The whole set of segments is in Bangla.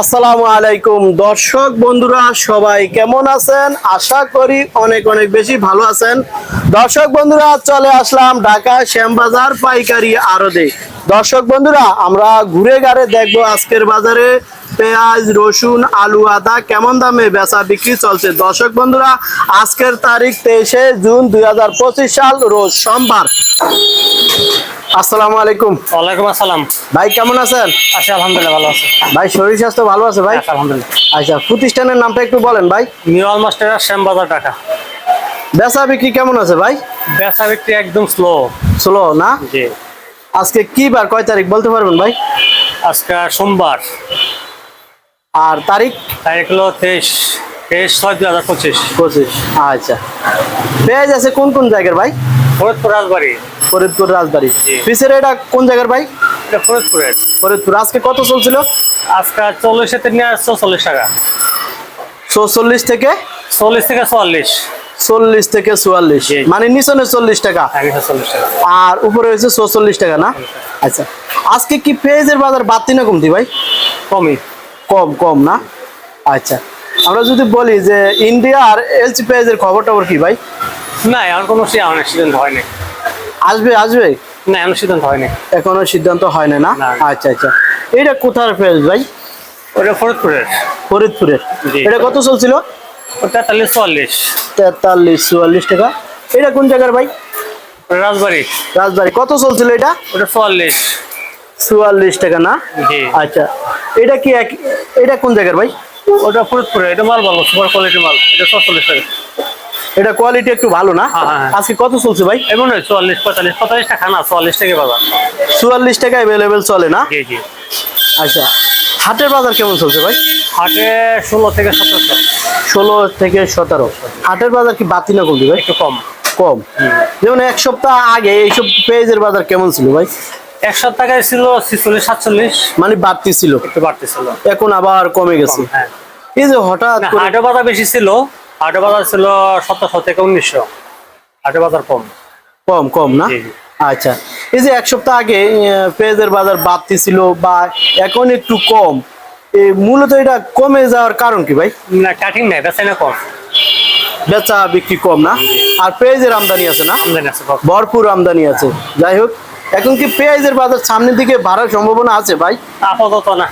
আসসালামু আলাইকুম। দর্শক বন্ধুরা, সবাই কেমন আছেন? আশা করি অনেক অনেক বেশি ভালো আছেন। দর্শক বন্ধুরা, চলে আসলাম ঢাকা শ্যামবাজার পাইকারি আড়তে। দর্শক বন্ধুরা, আমরা ঘুরে গাড়ে দেখব আজকের বাজারে পেঁয়াজ, রসুন, আলু, আদা কেমন দামে বেচা বিক্রি চলছে। দর্শক বন্ধুরা, আজকের তারিখ তেইশে জুন দুই হাজার পঁচিশ সাল, রোজ সোমবার। আসসালামু আলাইকুম। ওয়ালাইকুম আসসালাম। ভাই কেমন আছেন? আছি আলহামদুলিল্লাহ ভালো আছে। ভাই শরীর স্বাস্থ্য ভালো আছে ভাই? আলহামদুলিল্লাহ। আচ্ছা প্রতিষ্ঠানের নামটা একটু বলেন ভাই। মিওয়াল মাস্টার শ্যামবাজার টাকা বেচা বিক্রি কেমন আছে ভাই? বেচা বিক্রি একদম স্লো। স্লো না? জি। আজকে কি বার কয় তারিখ বলতে পারবেন ভাই? আজকে সোমবার। আর তারিখ? তারিখ হলো তেইশ তেইশ ছয় দুই হাজার পঁচিশ। পঁচিশ আচ্ছা। পেঁয়াজ আছে কোন কোন জায়গার ভাই? ফরিদপুর রাজবাড়ি। ফরিদপুর রাজবাড়ি। পিসের এটা কোন জায়গার ভাই? এটা ফরিদপুরের ফরিদপুর। আজকে কত চলছিল? আজকে চল্লিশে আসছো চল্লিশ টাকা। চৌচল্লিশ থেকে? চল্লিশ থেকে চুয়াল্লিশ। চল্লিশ থেকে চুয়াল্লিশ। মানে নিচনে চল্লিশ টাকা। চল্লিশ আর উপরে হয়েছে চৌচল্লিশ টাকা না? আচ্ছা। আজকে কি পেঁয়াজের বাজার বাড়তি না কমতি ভাই? কমই। কম কম না? আচ্ছা। আমরা যদি বলি যে ইন্ডিয়া আর এলসি পেঁয়াজের খবর টবর কি ভাই? না এমন কোনো সে সিদ্ধান্ত হয়নি। আসবে আসবে? না এমন সিদ্ধান্ত হয়নি। এখনও সিদ্ধান্ত হয় না? না। আচ্ছা আচ্ছা। এটা কোথার পেঁয়াজ ভাই? ওটা ফরিদপুরের। ফরিদপুরের। এটা কত চলছিল? ওটা তাহলে চল্লিশ তেতাল্লিশ চুয়াল্লিশ টাকা। এটা কোন জায়গার ভাই? রাজবাড়ি। রাজবাড়ি। কত চলছিল এটা? ওটা চুয়াল্লিশ। চুয়াল্লিশ টাকা না? জি। আচ্ছা। এটা কি এক এটা কোন জায়গার ভাই? ওটা ফরিদপুরে এটা মাল ভালো সুপার কোয়ালিটি মাল। এটা চল্লিশ টাকা। এটা কোয়ালিটি একটু ভালো না। হ্যাঁ, হ্যাঁ। আজকে কত চলছে ভাই? এমন চুয়াল্লিশ পঁয়তাল্লিশ পঁয়তাল্লিশ টাকা না চুয়াল্লিশ টাকা বাজার। চুয়াল্লিশ টাকা অ্যাভেলেবেল চলে না? আচ্ছা হাটের বাজার কেমন চলছে ভাই? হাটে ষোলো থেকে সতেরোশো ষোলো থেকে সতেরো। হাটের বাজার কি বাতি না কমতি ভাই? একটু কম। কম। যেমন এক সপ্তাহ আগে এইসব পেঁয়াজের বাজার কেমন ছিল ভাই? এক সপ্তাহ টাকায় ছিল ছিচল্লিশ সাতচল্লিশ। মানে বাড়তি ছিল। একটু এখন আবার কমে গেছে। হ্যাঁ। এই যে হঠাৎ না, করে হাটে বাজার বেশি ছিল। হাটে বাজার ছিল সতেরোশো থেকে উনিশশো। হাটে বাজার কম। কম কম না। আচ্ছা। এই যে এক সপ্তাহ আগে পেঁয়াজের বাজার বাড়তি ছিল বা এখন একটু কম এই মূলত এটা কমে যাওয়ার কারণ কি ভাই? না কাটিং নাই বেচা না কম। বেচা বিক্রি কম না? আর পেঁয়াজের আমদানি আছে না? আমদানি আছে ভরপুর আমদানি আছে। যাই হোক এখন কি পেঁয়াজের বাজার সামনের দিকে বাড়ার সম্ভাবনা আছে ভাই? আপাতত না।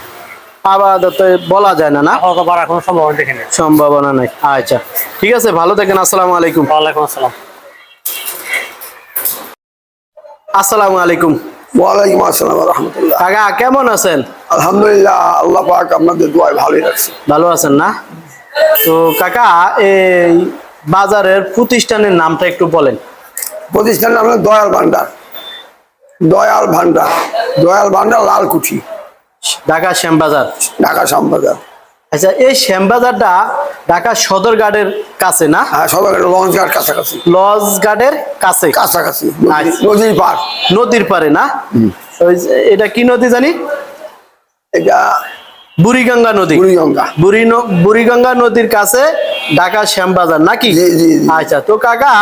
আপাতত বলা যায় না না? বাড়ার কোনো সম্ভাবনা দেখি না সম্ভাবনা নাই। আচ্ছা ঠিক আছে ভালো থাকেন আসসালামু আলাইকুম। ওয়ালাইকুম আসসালাম। আসসালামু আলাইকুম। ওয়ালাইকুম আসসালাম রহমতুল্লাহ। কাকা কেমন আছেন? আলহামদুলিল্লাহ আল্লাহ পাক আপনাদের দোয়ায় ভালোই রাখছে। ভালো আছেন না? তো কাকা এই বাজারের প্রতিষ্ঠানের নামটা একটু বলেন। প্রতিষ্ঠানের নাম হলো দয়াল ভান্ডার। দয়াল ভান্ডার। দয়াল ভান্ডার লালকুঠি। ঢাকা শ্যামবাজার। ঢাকা শ্যামবাজার। আচ্ছা এই শ্যামবাজারটা ঢাকা সদর ঘাটের কাছে না? হ্যাঁ সবাই লঞ্চ ঘাট কাছাকাছি। লজ ঘাটের কাছে। কাছাকাছি আচ্ছা। নদীর পার নদীর পারে না? ওই এটা কি নদী জানি? এটা বুড়িগঙ্গা নদী। বুড়িগঙ্গা। বুড়ি বুড়িগঙ্গা নদীর কাছে ঢাকা শ্যামবাজার নাকি। আচ্ছা তো কাকা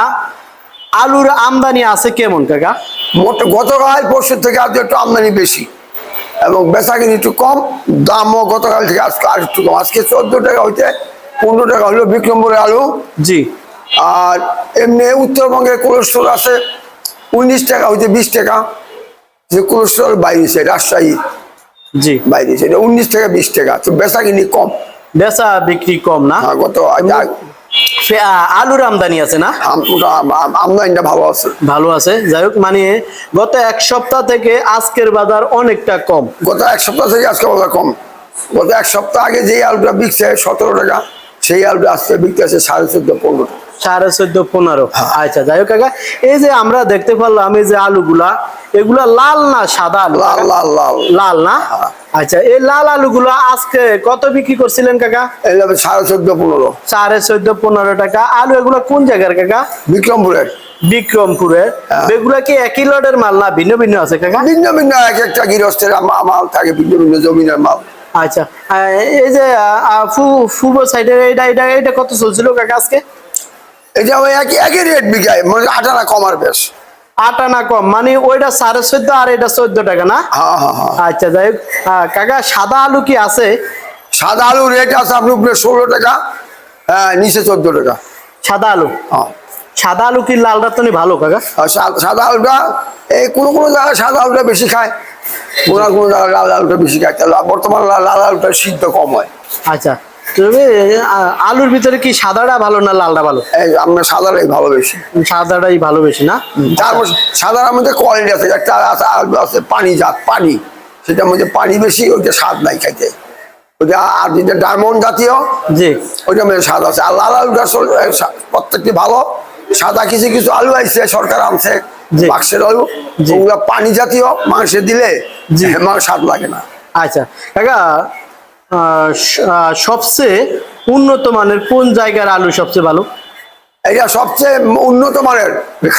আলুর আমদানি আছে কেমন কাকা? মোট গতকাল পরশুর থেকে আজ একটু আমদানি বেশি। এবং বেচা কিনি একটু কম দামও গতকাল থেকে আজকে আর একটু কম। আজকে চোদ্দ টাকা হইতে পনেরো টাকা হলো বিক্রমপুরের আলু। জি। আর এমনি উত্তরবঙ্গে কোলেস্ট্রল আছে উনিশ টাকা হইতে বিশ টাকা। যে কোলেস্ট্রল বাইরেছে রাজশাহী জি। বাইরেছে এটা উনিশ টাকা বিশ টাকা। তো বেচা কিনি কম। বেচা বিক্রি কম না? হ্যাঁ, গত আলুর আমদানি আছে না? আমদানিটা ভালো আছে। ভালো আছে। যাই হোক মানে গত এক সপ্তাহ থেকে আজকের বাজার অনেকটা কম। গত এক সপ্তাহ থেকে আজকে বাজার কম। গত এক সপ্তাহ আগে যে আলুটা বিকছে সতেরো টাকা সেই আলুটা আজকে বিকতে আছে সাড়ে চোদ্দ পনেরো টাকা। সাড়ে চোদ্দ পনেরো। আচ্ছা যাই হোক কাকা এই যে আমরা দেখতে পারলাম এই যে আলুগুলা এগুলা লাল না সাদা লাল লাল লাল। লাল না? আচ্ছা এই লাল আলুগুলো আজকে কত বিক্রি করছিলেন কাকা? সাড়ে চোদ্দ পনেরো। সাড়ে চোদ্দ পনেরো টাকা। আলু এগুলো কোন জায়গার কাকা? বিক্রমপুরের। বিক্রমপুরের। এগুলা কি একই লটের মাল না ভিন্ন ভিন্ন আছে কাকা? ভিন্ন ভিন্ন এক একটা গৃহস্থের মাল থাকে ভিন্ন ভিন্ন জমিনের মাল। আচ্ছা এই যে ফু- পূর্ব সাইডের এটা এটা এটা কত চলছিল কাকা আজকে? এটা ওই একই একই রেট বিঘায় মানে আটানা কমার বেশ। কম মানে ওইটা সাড়ে চোদ্দ আর এটা চোদ্দ টাকা না? হ্যাঁ হ্যাঁ হ্যাঁ। আচ্ছা যাই হোক। কাকা সাদা আলু কি আছে? সাদা আলু রেট আছে আপনি উপরে ষোলো টাকা হ্যাঁ নিচে চোদ্দ টাকা। সাদা আলু? সাদা আলু কি লাল রাতনি ভালো কাকা? আর সাদা আলুটা এই কোনো কোনো জায়গায় সাদা আলুটা বেশি খায় কোনো কোনো জায়গায় লাল আলুটা বেশি খায় তাহলে বর্তমানে লাল লাল আলুটা সিদ্ধ কম হয়। আচ্ছা। তবে আলুর ভিতরে কি সাদাটা ভালো না লালটা ভালো? আপনার সাদাটাই ভালো বেশি। সাদাটাই ভালো বেশি না? তার সাদার মধ্যে কোয়ালিটি আছে। একটা আলু আছে পানি জাত পানি। সেটার মধ্যে পানি বেশি ওইটা স্বাদ নাই খাইতে। ওইটা আর যেটা ডায়মন্ড জাতীয় জি। ওইটা মধ্যে স্বাদ আছে। আর লাল আলুটা প্রত্যেকটি ভালো। সাদা কিছু কিছু আলু আইছে সরকার আনছে। বাক্সের আলু। ওগুলো পানি জাতীয় মাংসে দিলে জি। মাংস স্বাদ লাগে না। আচ্ছা। কাকা সবচেয়ে উন্নত মানের কোন জায়গার আলু সবচেয়ে ভালো? এটা সবচেয়ে উন্নত মানের।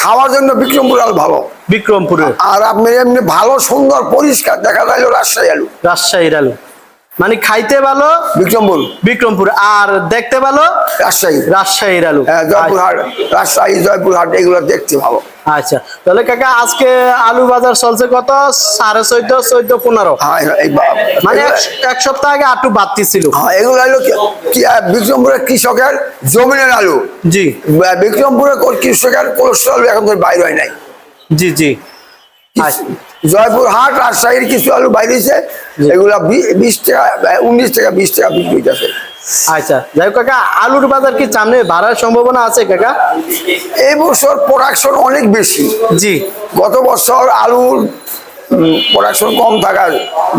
খাওয়ার জন্য বিক্রমপুর আলু ভালো। বিক্রমপুরের? আর আপনি এমনি ভালো সুন্দর পরিষ্কার দেখা যায় রাজশাহী আলু। রাজশাহীর আলু। মানে খাইতে ভালো বিক্রমপুর। বিক্রমপুর। আর দেখতে ভালো? রাজশাহী। রাজশাহীর আলু। হ্যাঁ জয়পুরহাট। রাজশাহী জয়পুরহাট এগুলো দেখতে ভালো। আচ্ছা। তাহলে কাকা আজকে আলু বাজার চলছে কত? সাড়ে চোদ্দ চোদ্দ পনেরো। হ্যাঁ মানে এক- সপ্তাহ আগে আটু বাড়তি ছিল হ্যাঁ এগুলো আহ, বিক্রমপুরের কৃষকের জমিনের আলু। জি। বিক্রমপুরের কৃষকের কোলেস্ট্রল এখন বাইরে হয় নাই। জি জি। আচ্ছা। জয়পুর হাট রাজশাহীর কিছু আলু বাইরেছে এগুলা বিশ টাকা উনিশ টাকা বিশ টাকা বিক্রি হইতেছে। আচ্ছা যাই হোক কাকা আলুর বাজার কি সামনে বাড়ার সম্ভাবনা আছে কাকা? এই বছর প্রোডাকশন অনেক বেশি। জি। গত বছর আলুর প্রোডাকশন কম থাকার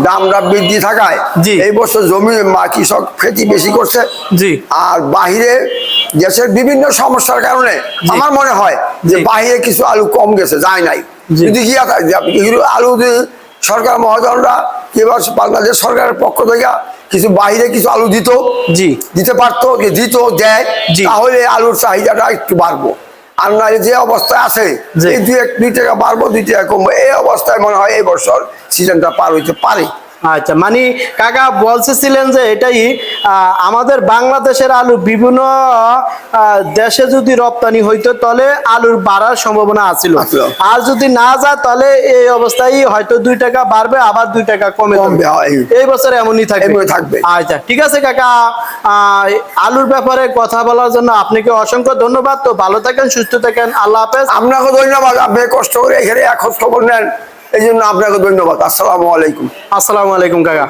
দামটা বৃদ্ধি থাকায়। এই বছর জমি কৃষক খেতি বেশি করছে। জি। আর বাহিরে দেশের বিভিন্ন সমস্যার কারণে আমার মনে হয় যে। বাহিরে কিছু আলু কম গেছে যায় নাই। যদি গিয়া আলু যদি সরকার মহাজনরা কিংবা বাংলাদেশ সরকারের পক্ষ থেকে কিছু বাইরে কিছু আলু দিত জি। দিতে পারতো যে দিত দেয়। তাহলে আলুর চাহিদাটা একটু বাড়বো। আর না যে অবস্থায় আছে দুই এক দুই টাকা বাড়বো দুই টাকা কমবো। এই অবস্থায় মনে হয় এই বছর সিজনটা পার হইতে পারে। আচ্ছা মানে কাকা বলতেছিলেন যে এটাই আমাদের বাংলাদেশের আলু বিভিন্ন দেশে যদি রপ্তানি হইতো তাহলে আলুর বাড়ার সম্ভাবনা আছিল। আর যদি না যায় তাহলে এই অবস্থায় হয়তো দুই টাকা বাড়বে আবার দুই টাকা কমে কমবে। এই বছর এমনই থাকবে। থাকবে। আচ্ছা ঠিক আছে কাকা। আলুর ব্যাপারে কথা বলার জন্য আপনাকে অসংখ্য ধন্যবাদ। তো ভালো থাকেন সুস্থ থাকেন। আল্লাহ হাফেজ। আপনাকে ধন্যবাদ। আপনি কষ্ট করে এখানে এক খোঁজ খবর নেন। এই জন্য আপনাকে ধন্যবাদ। আসসালামু আলাইকুম। আসসালামু আলাইকুম কাকা।